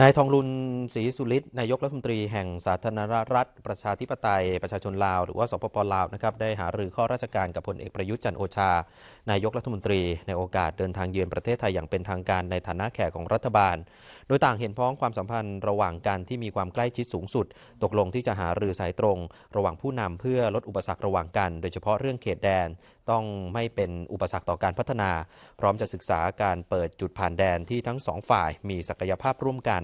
นายทองลุนศรีสุริศนายกรัฐมนตรีแห่งสาธารณรัฐ ประชาธิปไตย ประชาชนลาว หรือว่าสปปลาวนะครับได้หารือข้อราชการกับพลเอกประยุทธ์จันโอชา นายกรัฐมนตรี ในโอกาสเดินทางเยือนประเทศไทยอย่างเป็นทางการในฐานะแขกของรัฐบาล โดยต่างเห็นพ้องความสัมพันธ์ระหว่างกันที่มีความใกล้ชิดสูงสุด ตกลงที่จะหารือสายตรง ระหว่างผู้นำเพื่อลดอุปสรรคระหว่างกัน โดยเฉพาะเรื่องเขตแดนต้องไม่เป็นอุปสรรคต่อการพัฒนา พร้อมจะศึกษาการเปิดจุดผ่านแดนที่ทั้งสองฝ่ายมีศักยภาพร่วมกัน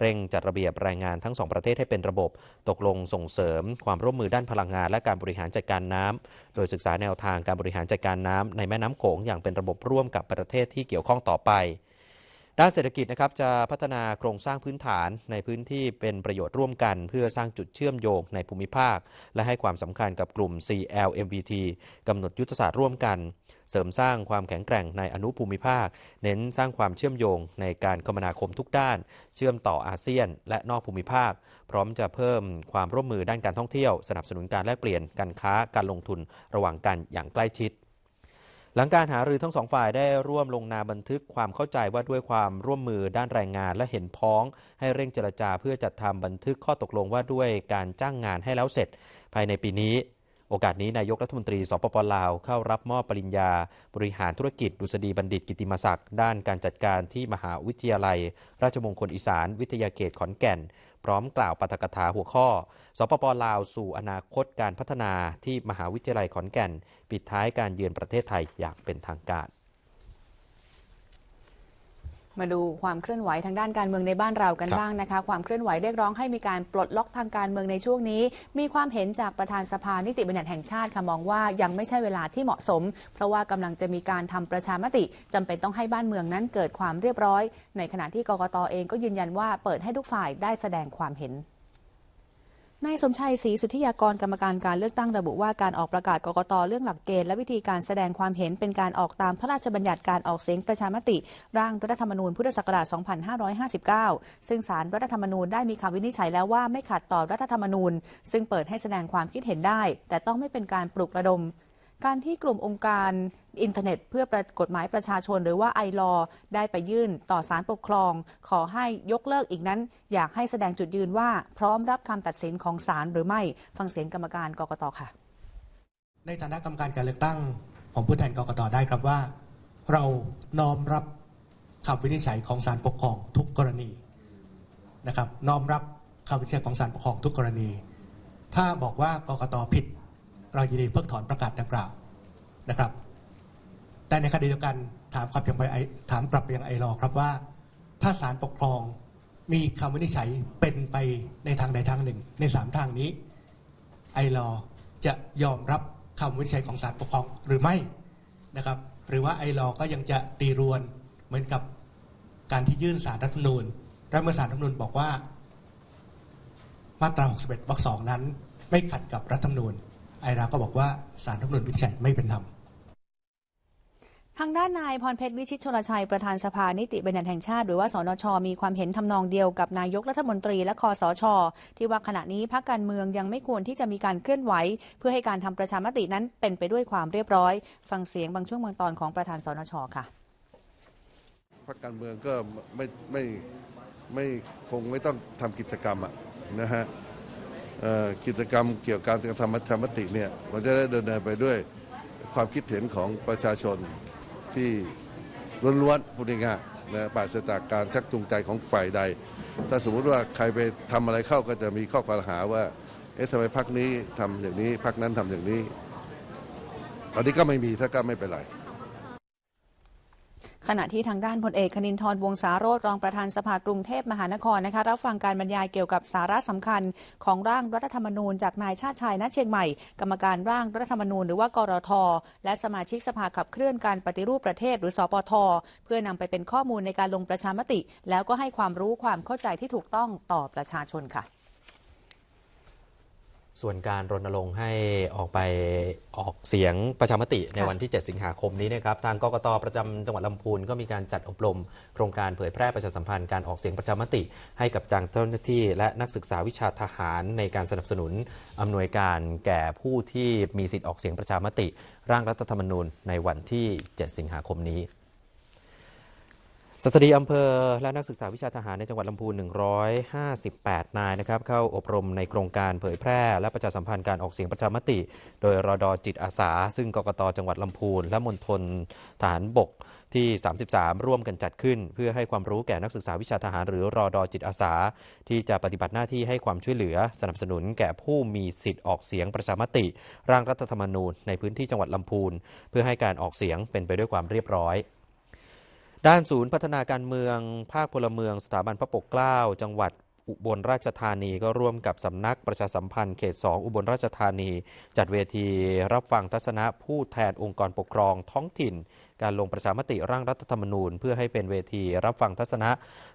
เร่งจัดระเบียบแรงงานทั้งสองประเทศให้เป็นระบบ ตกลงส่งเสริมความร่วมมือด้านพลังงาน และการบริหารจัดการน้ำโดยศึกษาแนวทางการบริหารจัดการน้ำในแม่น้ำโขงอย่างเป็นระบบร่วมกับประเทศที่เกี่ยวข้องต่อไป ด้านเศรษฐกิจนะครับจะพัฒนาโครงสร้างพื้นฐานในพื้นที่เป็นประโยชน์ร่วมกัน เพื่อสร้างจุดเชื่อมโยงในภูมิภาค และให้ความสำคัญกับกลุ่ม CLMVT กำหนดยุทธศาสตร์ร่วมกัน เสริมสร้างความแข็งแกร่งในอนุภูมิภาค เน้นสร้างความเชื่อมโยงในการคมนาคมทุกด้าน เชื่อมต่ออาเซียน และนอกภูมิภาค พร้อมจะเพิ่มความร่วมมือด้านการท่องเที่ยว สนับสนุนการแลกเปลี่ยนการค้าการลงทุนระหว่างกันอย่างใกล้ชิด ลังการหารือทั้งสองฝ่ายได้ร่วมลงนามบันทึกความเข้าใจว่าด้วยความร่วมมือด้านแรงงานและเห็นพ้อง ให้เร่งเจรจาเพื่อจัดทำบันทึกข้อตกลงว่าด้วยการจ้างงานให้แล้วเสร็จ ภายในปีนี้ โอกาสนี้นายกรัฐมนตรีสปปลาวเข้ารับมอบปริญญา บริหารธุรกิจดุษฎีบัณฑิตกิติมศักดิ์ด้านการจัดการที่มหาวิทยาลัย ราชมงคลอีสาน วิทยาเขตขอนแก่น พร้อมกล่าวปาฐกถาหัวข้อ สปปลาวสู่อนาคตการพัฒนาที่มหาวิทยาลัยขอนแก่น ปิดท้ายการเยือนประเทศไทยอย่างเป็นทางการ มาดูความเคลื่อนไหวทางด้านการเมืองในบ้านเรากันครับบ้างนะคะ ความเคลื่อนไหวเรียกร้องให้มีการปลดล็อกทางการเมืองในช่วงนี้ มีความเห็นจากประธานสภานิติบัญญัติแห่งชาติค่ะมองว่ายังไม่ใช่เวลาที่เหมาะสม เพราะว่ากำลังจะมีการทำประชามติจำเป็นต้องให้บ้านเมืองนั้นเกิดความเรียบร้อย ในขณะที่กกตเองก็ยืนยันว่าเปิดให้ทุกฝ่ายได้แสดงความเห็น นายสมชัยศรีสุทธิยากรกรรมการการเลือกตั้งระบุว่าการออกประกาศกกตเรื่องหลักเกณฑ์และวิธีการแสดงความเห็นเป็นการออกตามพระราชบัญญัติการออกเสียงประชามติ ร่างรัฐธรรมนูญพุทธศักราช 2559 ซึ่งสารรัฐธรรมนูญได้มีคำวินิจฉัยแล้วว่าไม่ขัดต่อรัฐธรรมนูญ ซึ่งเปิดให้แสดงความคิดเห็นได้ แต่ต้องไม่เป็นการปลุกระดม การที่กลุ่มองค์การอินเทอร์เน็ต เพื่อประกฎหมายประชาชนหรือว่าไอรอได้ไปยื่นต่อศาลปกครอง ขอให้ยกเลิกอีกนั้น อยากให้แสดงจุดยืนว่าพร้อมรับคำตัดสินของศาลหรือไม่ฟังเสียงกรรมการกรกตค่ะ ในฐานะกรรมการการเลือกตั้งผมพูดแทนกรกตได้ครับว่า เราน้อมรับคำวินิจฉัยของศาลปกครองทุกกรณีนะครับน้อมรับคำวินิจฉัยของศาลปกครองทุกกรณี ถ้าบอกว่ากรกตผิด เรายินดีเพิกถอนประกาศดังกล่าวนะครับ แต่ในขณะเดียวกันถามกลับยังไปไอถามกลับไปยังไอรอครับว่า ถ้าศาลปกครองมีคำวินิจฉัยเป็นไปในทางใดทางหนึ่ง ในสามทางนี้ ไอรอจะยอมรับคำวินิจฉัยของศาลปกครองหรือไม่นะครับ หรือว่าไอรอก็ยังจะตีรวนเหมือนกับการที่ยื่นสารรัฐธรรมนูญและเมื่อสารรัฐธรรมนูญบอกว่า มาตรา 61วรรคสองนั้น ไม่ขัดกับรัฐธรรมนูญ ไอราก็บอกว่าสารรัฐธรรมนูญวินิจฉัยไม่เป็นธรรมทางด้านนายพรเพชรวิชิตชลชัยประธานสภานิติบัญญัติแห่งชาติ หรือว่าสนช มีความเห็นทำนองเดียวกับนายกรัฐมนตรีและคอสช ที่ว่าขณะนี้พรรคการเมืองยังไม่ควรที่จะมีการเคลื่อนไหว เพื่อให้การทำประชามตินั้นเป็นไปด้วยความเรียบร้อย ฟังเสียงบางช่วงบางตอนของประธานสนชค่ะพรรคการเมืองก็ไม่ไม่ไม่คงไม่ต้องทำกิจกรรมอะนะฮะเอ่อ กิจกรรมเกี่ยวกับการทำประชามติเนี่ยมันจะได้เดินเนินไปด้วยความคิดเห็นของประชาชนที่ล้วนๆพูดง่ายๆนะปราศจากการชักจูงใจของฝ่ายใด ถ้าสมมุติว่าใครไปทำอะไรเข้าก็จะมีข้อกล่าวหาว่า เอ๊ะทำไมพรรคนี้ทำอย่างนี้พรรคนั้นทำอย่างนี้ ตอนนี้ก็ไม่มีถ้าก็ไม่เป็นไร ขณะที่ทางด้านพลเอกคณินทรวงศาโรธรองประธานสภากรุงเทพมหานครนะคะรับฟังการบรรยายเกี่ยวกับสาระสำคัญ ของร่างรัฐธรรมนูญจากนายชาติชายณเชียงใหม่ กรรมการร่างรัฐธรรมนูญหรือว่ากรท และสมาชิกสภาขับเคลื่อนการปฏิรูปประเทศหรือสปท เพื่อนำไปเป็นข้อมูลในการลงประชามติ แล้วก็ให้ความรู้ความเข้าใจที่ถูกต้องต่อประชาชนค่ะ ส่วนการรณรงค์ให้ออกไปออกเสียงประชามติในค่ะวันที่ 7 สิงหาคมนี้นะครับทางกกตประจำจังหวัดลำพูนก็มีการจัดอบรม โครงการเผยแพร่ประชาสัมพันธ์การออกเสียงประชามติ ให้กับจังเจ้าหน้าที่ และนักศึกษาวิชาทหารในการสนับสนุนอำนวยการแก่ผู้ที่มีสิทธิ์ออกเสียงประชามติ ร่างรัฐธรรมนูญในวันที่ 7 สิงหาคมนี้ สตรีอำเภอและนักศึกษาวิชาทหารในจังหวัดลำพูน 158 นายนะครับเข้าอบรมในโครงการเผยแพร่และประชาสัมพันธ์การออกเสียงประชามติ โดยรอดอจิตอาสา ซึ่งกกตจังหวัดลำพูน และมณฑลฐานบกที่ 33 ร่วมกันจัดขึ้น เพื่อให้ความรู้แก่นักศึกษาวิชาทหาร หรือรอดอจิตอาสา ที่จะปฏิบัติหน้าที่ให้ความช่วยเหลือ สนับสนุนแก่ผู้มีสิทธิ์ออกเสียงประชามติ ร่างรัฐธรรมนูญในพื้นที่จังหวัดลำพูน เพื่อให้การออกเสียงเป็นไปด้วยความเรียบร้อย ด้านศูนย์พัฒนาการเมือง ภาคพลเมืองสถาบันพระปกเกล้า จังหวัดอุบลราชธานีก็ร่วมกับสำนักประชาสัมพันธ์เขต 2 อุบลราชธานี จัดเวทีรับฟังทัศนะผู้แทนองค์กรปกครองท้องถิ่น การลงประชามติร่างรัฐธรรมนูญ เพื่อให้เป็นเวทีรับฟังทัศนะ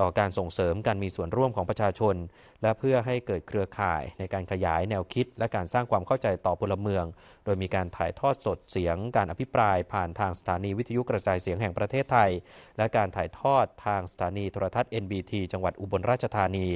ต่อการส่งเสริมการมีส่วนร่วมของประชาชน และเพื่อให้เกิดเครือข่ายในการขยายแนวคิด และการสร้างความเข้าใจต่อพลเมือง โดยมีการถ่ายทอดสดเสียง การอภิปรายผ่านทางสถานีวิทยุกระจายเสียงแห่งประเทศไทย และการถ่ายทอดทางสถานีโทรทัศน์ NBT จังหวัดอุบลราชธานี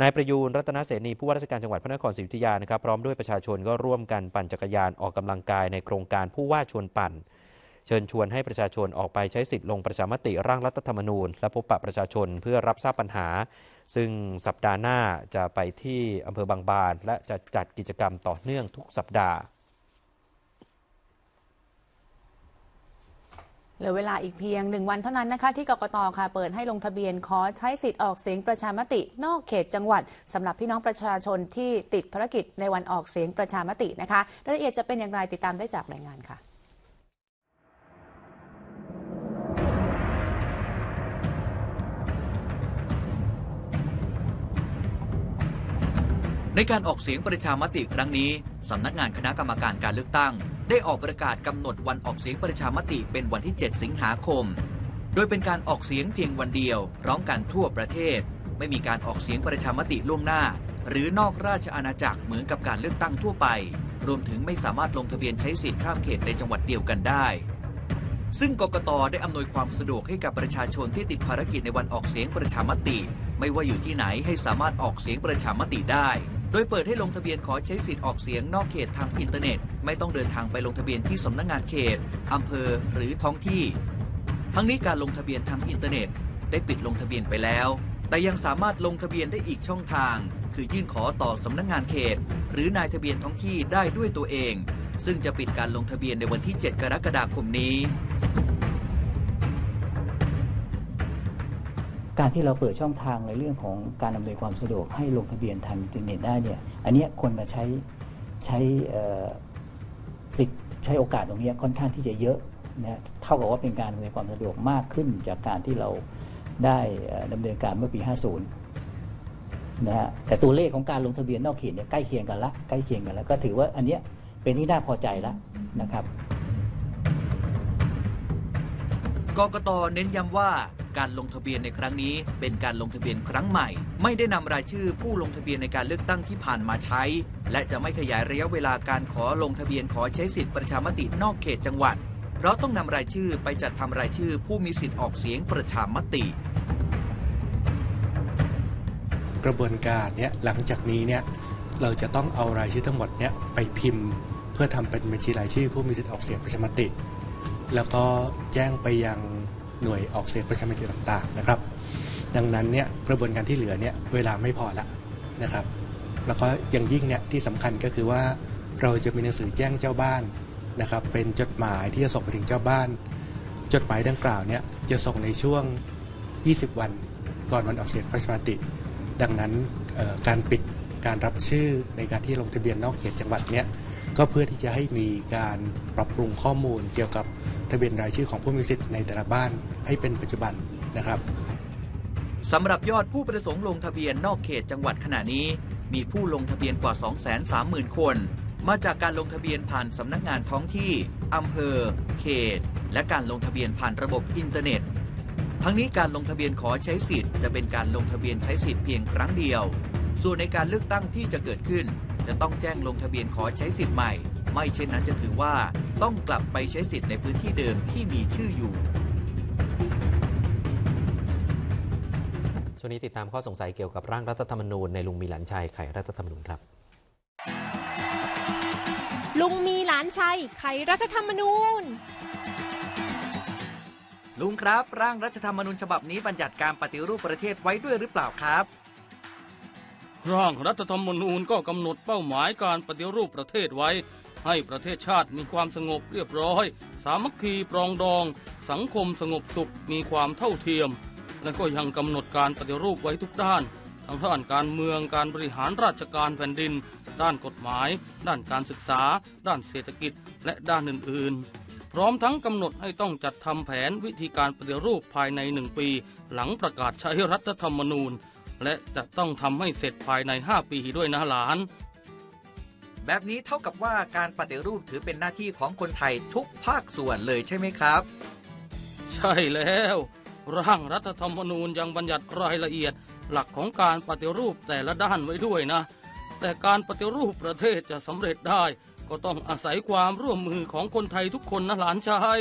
นายประยูนรัตนเสนีผู้ว่าราชการจังหวัดพระนครศรีอยุธยานะครับพร้อมด้วยประชาชนก็ร่วมกันปั่นจักรยานออกกำลังกายในโครงการผู้ว่าชวนปั่น เชิญชวนให้ประชาชนออกไปใช้สิทธิ์ลงประชามติร่างรัฐธรรมนูญ และพบปะประชาชนเพื่อรับทราบปัญหา ซึ่งสัปดาห์หน้าจะไปที่อำเภอบางบาน และจะจัดกิจกรรมต่อเนื่องทุกสัปดาห์เหลือเวลาอีกเพียงหนึ่งวันเท่านั้นนะคะที่กกตค่ะเปิดให้ลงทะเบียนขอใช้สิทธิ์ออกเสียงประชามติ นอกเขตจังหวัดสำหรับพี่น้องประชาชนที่ติดภารกิจในวันออกเสียงประชามตินะคะรายละเอียดจะเป็นอย่างไรติดตามได้จากรายงานค่ะ ในการออกเสียงประชามติครั้งนี้สำนักงานคณะกรรมการการเลือกตั้ง ได้ออกประกาศกำหนดวันออกเสียงประชามติเป็นวันที่ 7 สิงหาคม โดยเป็นการออกเสียงเพียงวันเดียว พร้อมกันทั่วประเทศ ไม่มีการออกเสียงประชามติล่วงหน้า หรือนอกราชอาณาจักรเหมือนกับการเลือกตั้งทั่วไป รวมถึงไม่สามารถลงทะเบียนใช้สิทธิ์ข้ามเขตในจังหวัดเดียวกันได้ ซึ่งกกตได้อำนวยความสะดวกให้กับประชาชนที่ติดภารกิจในวันออกเสียงประชามติ ไม่ว่าอยู่ที่ไหนให้สามารถออกเสียงประชามติได้ โดยเปิดให้ลงทะเบียนขอใช้สิทธิ์ออกเสียงนอกเขตทางอินเทอร์เน็ต ไม่ต้องเดินทางไปลงทะเบียนที่สำนักงานเขตอำเภอหรือท้องที่ ทั้งนี้การลงทะเบียนทางอินเทอร์เน็ต ได้ปิดลงทะเบียนไปแล้ว แต่ยังสามารถลงทะเบียนได้อีกช่องทาง คือยื่นขอต่อสำนักงานเขต หรือนายทะเบียนท้องที่ได้ด้วยตัวเอง ซึ่งจะปิดการลงทะเบียนในวันที่ 7 กรกฎาคมนี้ การที่เราเปิดช่องทางในเรื่องของการอำนวยความสะดวกให้ลงทะเบียนทางอินเทอร์เน็ตได้เนี่ยอันนี้คนมาใช้ใช้สิทธิ์ใช้โอกาสตรงนี้ค่อนข้างที่จะเยอะนะเท่ากับว่าเป็นการอำนวยความสะดวกมากขึ้นจากการที่เราได้เอ่อดำเนินการเมื่อปี 50 นะฮะแต่ตัวเลขของการลงทะเบียนนอกเขตเนี่ยใกล้เคียงกันละใกล้เคียงกันแล้วก็ถือว่าอันเนี้ยเป็นที่น่าพอใจแล้วนะครับกกตเน้นย้ำว่า การลงทะเบียนในครั้งนี้ เป็นการลงทะเบียนครั้งใหม่ ไม่ได้นำรายชื่อผู้ลงทะเบียนในการเลือกตั้งที่ผ่านมาใช้ และจะไม่ขยายระยะเวลาการขอลงทะเบียนขอใช้สิทธิประชามตินอกเขตจังหวัด เพราะต้องนำรายชื่อไปจัดทำรายชื่อผู้มีสิทธิ์ออกเสียงประชามติกระบวนการเนี้ยหลังจากนี้เนี่ยเราจะต้องเอารายชื่อทั้งหมดเนี่ยไปพิมพ์ เพื่อทำเป็นบัญชีรายชื่อผู้มีสิทธิออกเสียงประชามติ แล้วก็แจ้งไปยัง หน่วยออกเสียงประชามติต่างๆนะครับ ดังนั้นเนี่ยกระบวนการที่เหลือเนี่ยเวลาไม่พอละนะครับ แล้วก็อย่างยิ่งเนี่ยที่สำคัญก็คือว่าเราจะมีหนังสือแจ้งเจ้าบ้านนะครับเป็นจดหมายที่จะส่งไปถึงเจ้าบ้าน จดหมายดังกล่าวเนี่ยจะส่งในช่วง 20 วันก่อนวันออกเสียงประชามติ ดังนั้นการปิดการรับชื่อในการที่ลงทะเบียนนอกเขตจังหวัดเนี่ย ก็เพื่อที่จะให้มีการปรับปรุงข้อมูลเกี่ยวกับทะเบียนรายชื่อของผู้มีสิทธิ์ในแต่ละบ้านให้เป็นปัจจุบันนะครับสำหรับยอดผู้ประสงค์ลงทะเบียนนอกเขตจังหวัดขณะนี้ มีผู้ลงทะเบียนกว่า 230,000 คน มาจากการลงทะเบียนผ่านสำนักงานท้องที่อำเภอ เขต และการลงทะเบียนผ่านระบบอินเทอร์เน็ต ทั้งนี้การลงทะเบียนขอใช้สิทธิ์จะเป็นการลงทะเบียนใช้สิทธิ์เพียงครั้งเดียว ส่วนในการเลือกตั้งที่จะเกิดขึ้น จะต้องแจ้งลงทะเบียนขอใช้สิทธิ์ใหม่ ไม่เช่นนั้นจะถือว่าต้องกลับไปใช้สิทธิ์ในพื้นที่เดิมที่มีชื่ออยู่ช่วงนี้ติดตามข้อสงสัยเกี่ยวกับร่างรัฐธรรมนูญในลุงมีหลานชัยไขรัฐธรรมนูญครับ ลุงมีหลานชัยไขรัฐธรรมนูญ ลุงครับ ร่างรัฐธรรมนูญฉบับนี้บัญญัติการปฏิรูปประเทศไว้ด้วยหรือเปล่าครับ ร่างรัฐธรรมนูญก็กำหนดเป้าหมายการปฏิรูปประเทศไว้ ให้ประเทศชาติมีความสงบเรียบร้อย สามัคคีปรองดอง สังคมสงบสุขมีความเท่าเทียม และก็ยังกำหนดการปฏิรูปไว้ทุกด้านทั้งด้านการเมืองการบริหารราชการแผ่นดิน ด้านกฎหมาย ด้านการศึกษา ด้านเศรษฐกิจ และด้านอื่น ๆ พร้อมทั้งกำหนดให้ต้องจัดทำแผนวิธีการปฏิรูปภายในหนึ่งปี หลังประกาศใช้รัฐธรรมนูญ และจะต้องทำให้เสร็จภายใน 5 ปีด้วยนะหลาน แบบนี้เท่ากับว่าการปฏิรูปถือเป็นหน้าที่ของคนไทยทุกภาคส่วนเลยใช่ไหมครับ ใช่แล้ว ร่างรัฐธรรมนูญยังบัญญัติรายละเอียด หลักของการปฏิรูปแต่ละด้านไว้ด้วยนะ แต่การปฏิรูปประเทศจะสำเร็จได้ ก็ต้องอาศัยความร่วมมือของคนไทยทุกคนนะหลานชาย